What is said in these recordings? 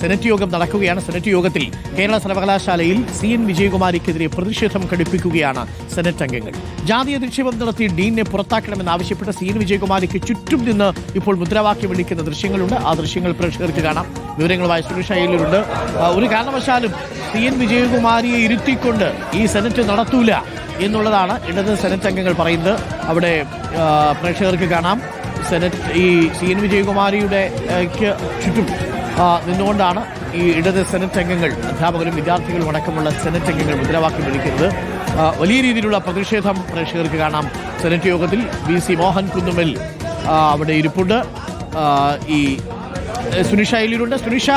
Senate യോഗം നടക്കുകയാണ്. Senate യോഗത്തിൽ കേരള സർവകലാശാലയിൽ സി എൻ വിജയകുമാരിക്കെതിരെ പ്രതിഷേധം ഘടിപ്പിക്കുകയാണ് സെനറ്റ് അംഗങ്ങൾ. ജാതി അധിക്ഷേപം നടത്തി ഡീനെ പുറത്താക്കണമെന്നാവശ്യപ്പെട്ട് സി എൻ വിജയകുമാരിക്ക് ചുറ്റും നിന്ന് ഇപ്പോൾ മുദ്രാവാക്യം വിളിക്കുന്ന ദൃശ്യങ്ങളുണ്ട്. ആ ദൃശ്യങ്ങൾ പ്രേക്ഷകർക്ക് കാണാം. വിവരങ്ങളുമായി സുരേഷ് അയ്യലൂരുണ്ട് ഒരു കാരണവശാലും സി എൻ വിജയകുമാരിയെ ഇരുത്തിക്കൊണ്ട് ഈ സെനറ്റ് നടത്തൂല എന്നുള്ളതാണ് ഇടത് സെനറ്റ് അംഗങ്ങൾ പറയുന്നത്. അവിടെ പ്രേക്ഷകർക്ക് കാണാം. സെനറ്റ് ഈ സി എൻ വിജയകുമാരിയുടെ ചുറ്റും നിന്നുകൊണ്ടാണ് ഈ ഇടത് സെനറ്റ് അംഗങ്ങൾ അധ്യാപകരും വിദ്യാർത്ഥികളും അടക്കമുള്ള സെനറ്റ് അംഗങ്ങൾ മുദ്രാവാക്യം വിളിക്കുന്നത്. വലിയ രീതിയിലുള്ള പ്രതിഷേധം പ്രേക്ഷകർക്ക് കാണാം. സെനറ്റ് യോഗത്തിൽ വി സി മോഹൻ കുന്നുമൽ അവിടെ ഇരിപ്പുണ്ട്. ഈ സുനിഷ എലിയിലുണ്ട് സുനിഷ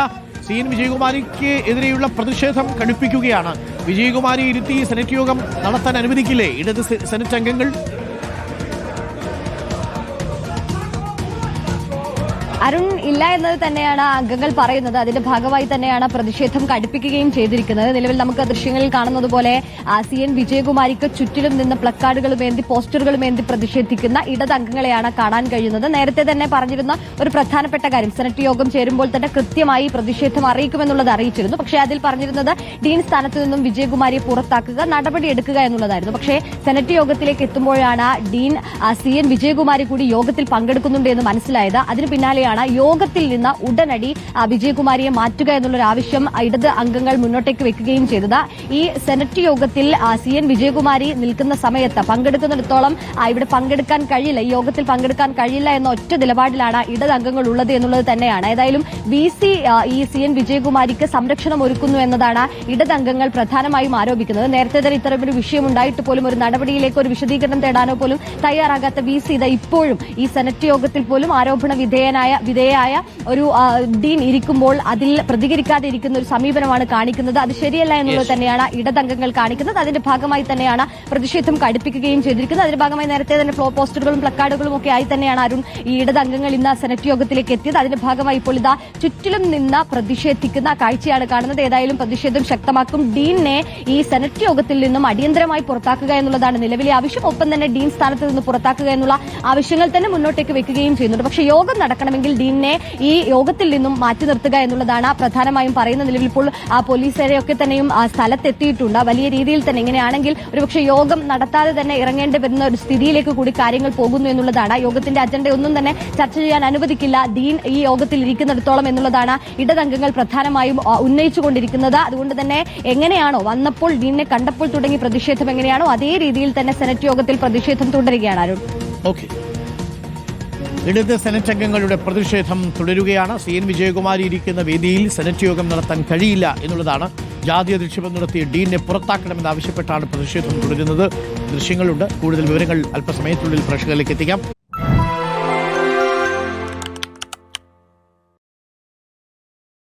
സി എൻ വിജയകുമാരിക്ക് എതിരെയുള്ള പ്രതിഷേധം കടുപ്പിക്കുകയാണ്. വിജയകുമാരി ഇരുത്തി സെനറ്റ് യോഗം നടത്താൻ അനുവദിക്കില്ലേ? ഇടത് സെനറ്റ് അംഗങ്ങൾ അരുൺ ഇല്ല എന്നത് തന്നെയാണ് അംഗങ്ങൾ പറയുന്നത്. അതിന്റെ ഭാഗമായി തന്നെയാണ് പ്രതിഷേധം കടുപ്പിക്കുകയും ചെയ്തിരിക്കുന്നത്. നിലവിൽ നമുക്ക് ദൃശ്യങ്ങളിൽ കാണുന്നത് പോലെ സി എൻ വിജയകുമാരിക്ക് ചുറ്റിലും നിന്ന് പ്ലക്കാർഡുകളും ഏന്തി പോസ്റ്ററുകളും ഏന്തി പ്രതിഷേധിക്കുന്ന ഇടത് അംഗങ്ങളെയാണ് കാണാൻ കഴിയുന്നത്. നേരത്തെ തന്നെ പറഞ്ഞിരുന്ന ഒരു പ്രധാനപ്പെട്ട കാര്യം സെനറ്റ് യോഗം ചേരുമ്പോൾ തന്നെ കൃത്യമായി പ്രതിഷേധം അറിയിക്കുമെന്നുള്ളത് അറിയിച്ചിരുന്നു. പക്ഷേ അതിൽ പറഞ്ഞിരുന്നത് ഡീൻ സ്ഥാനത്ത് നിന്നും വിജയകുമാരിയെ പുറത്താക്കുക നടപടി എടുക്കുക എന്നുള്ളതായിരുന്നു. പക്ഷേ സെനറ്റ് യോഗത്തിലേക്ക് എത്തുമ്പോഴാണ് ഡീൻ സി എൻ വിജയകുമാരി കൂടി യോഗത്തിൽ പങ്കെടുക്കുന്നുണ്ട് എന്ന് മനസ്സിലായത്. അതിന് പിന്നാലെയാണ് യോഗത്തിൽ നിന്ന് ഉടനടി വിജയകുമാരിയെ മാറ്റുക എന്നുള്ളൊരു ആവശ്യം ഇടത് അംഗങ്ങൾ മുന്നോട്ടേക്ക് വെക്കുകയും ചെയ്തത്. ഈ സെനറ്റ് യോഗത്തിൽ സി എൻ വിജയകുമാരി നിൽക്കുന്ന സമയത്ത് പങ്കെടുക്കുന്നിടത്തോളം ഇവിടെ പങ്കെടുക്കാൻ കഴിയില്ല ഈ യോഗത്തിൽ പങ്കെടുക്കാൻ കഴിയില്ല എന്ന ഒറ്റ നിലപാടിലാണ് ഇടത് അംഗങ്ങൾ ഉള്ളത് എന്നുള്ളത് തന്നെയാണ്. ഏതായാലും വി സി ഈ സി എൻ വിജയകുമാരിക്ക് സംരക്ഷണം ഒരുക്കുന്നു എന്നതാണ് ഇടത് അംഗങ്ങൾ പ്രധാനമായും ആരോപിക്കുന്നത്. നേരത്തെ തന്നെ ഇത്തരമൊരു വിഷയം ഉണ്ടായിട്ട് പോലും ഒരു നടപടിയിലേക്ക് ഒരു വിശദീകരണം തേടാനോ പോലും തയ്യാറാകാത്ത വി സി ഇപ്പോഴും ഈ സെനറ്റ് യോഗത്തിൽ പോലും ആരോപണ വിധേയനായ വിധേയായ ഒരു ഡീൻ ഇരിക്കുമ്പോൾ അതിൽ പ്രതികരിക്കാതെ ഇരിക്കുന്ന ഒരു സമീപനമാണ് കാണിക്കുന്നത്. അത് ശരിയല്ല എന്നുള്ളത് തന്നെയാണ് ഇടതംഗങ്ങൾ കാണിക്കുന്നത്. അതിന്റെ ഭാഗമായി തന്നെയാണ് പ്രതിഷേധം കടുപ്പിക്കുകയും ചെയ്തിരിക്കുന്നത്. അതിന്റെ ഭാഗമായി നേരത്തെ തന്നെ ഫ്ലോ പോസ്റ്ററുകളും പ്ലക്കാർഡുകളും ഒക്കെ ആയി തന്നെയാണ് അരുൺ ഈ ഇടതംഗങ്ങൾ ഇന്ന് സെനറ്റ് യോഗത്തിലേക്ക് എത്തിയത്. അതിന്റെ ഭാഗമായി ഇപ്പോൾ ഇതാ ചുറ്റിലും നിന്ന് പ്രതിഷേധിക്കുന്ന കാഴ്ചയാണ് കാണുന്നത്. ഏതായാലും പ്രതിഷേധം ശക്തമാക്കും. ഡീനെ ഈ സെനറ്റ് യോഗത്തിൽ നിന്നും അടിയന്തരമായി പുറത്താക്കുക എന്നുള്ളതാണ് നിലവിലെ ആവശ്യം. ഒപ്പം തന്നെ ഡീൻ സ്ഥാനത്ത് നിന്ന് പുറത്താക്കുക എന്നുള്ള ആവശ്യങ്ങൾ തന്നെ മുന്നോട്ടേക്ക് വെക്കുകയും ചെയ്യുന്നുണ്ട്. പക്ഷേ യോഗം നടക്കണമെങ്കിൽ ഡീനെ ഈ യോഗത്തിൽ നിന്നും മാറ്റി നിർത്തുക എന്നുള്ളതാണ് പ്രധാനമായും പറയുന്ന നിലവിൽ ഇപ്പോൾ പോലീസുകാരെയൊക്കെ തന്നെയും സ്ഥലത്തെത്തിയിട്ടുണ്ട്. വലിയ രീതിയിൽ തന്നെ ഇങ്ങനെയാണെങ്കിൽ ഒരുപക്ഷെ യോഗം നടത്താതെ തന്നെ ഇറങ്ങേണ്ടി വരുന്ന ഒരു സ്ഥിതിയിലേക്ക് കൂടി കാര്യങ്ങൾ പോകുന്നു എന്നുള്ളതാണ്. യോഗത്തിന്റെ അജണ്ട ഒന്നും തന്നെ ചർച്ച ചെയ്യാൻ അനുവദിക്കില്ല. ഡീൻ ഈ യോഗത്തിൽ ഇരിക്കുന്നിടത്തോളം എന്നുള്ളതാണ് ഇടതംഗങ്ങൾ പ്രധാനമായും ഉന്നയിച്ചുകൊണ്ടിരിക്കുന്നത്. അതുകൊണ്ട് തന്നെ എങ്ങനെയാണോ വന്നപ്പോൾ ഡീനെ കണ്ടപ്പോൾ തുടങ്ങി പ്രതിഷേധം എങ്ങനെയാണോ അതേ രീതിയിൽ തന്നെ സെനറ്റ് യോഗത്തിൽ പ്രതിഷേധം തുടരുകയാണ് അരുൺ. ഓക്കെ ഇടത് സെനറ്റ് അംഗങ്ങളുടെ പ്രതിഷേധം തുടരുകയാണ്. സി എൻ വിജയകുമാരി ഇരിക്കുന്ന വേദിയിൽ സെനറ്റ് യോഗം നടത്താൻ കഴിയില്ല എന്നുള്ളതാണ് ജാതി അധിക്ഷേപം നടത്തിയ ഡീനെ പുറത്താക്കണമെന്ന് ആവശ്യപ്പെട്ടാണ് പ്രതിഷേധം തുടരുന്നത്. ദൃശ്യങ്ങളുണ്ട്. കൂടുതൽ വിവരങ്ങൾ അല്പസമയത്തിനുള്ളിൽ പ്രേക്ഷകരിലേക്ക് എത്തിക്കാം.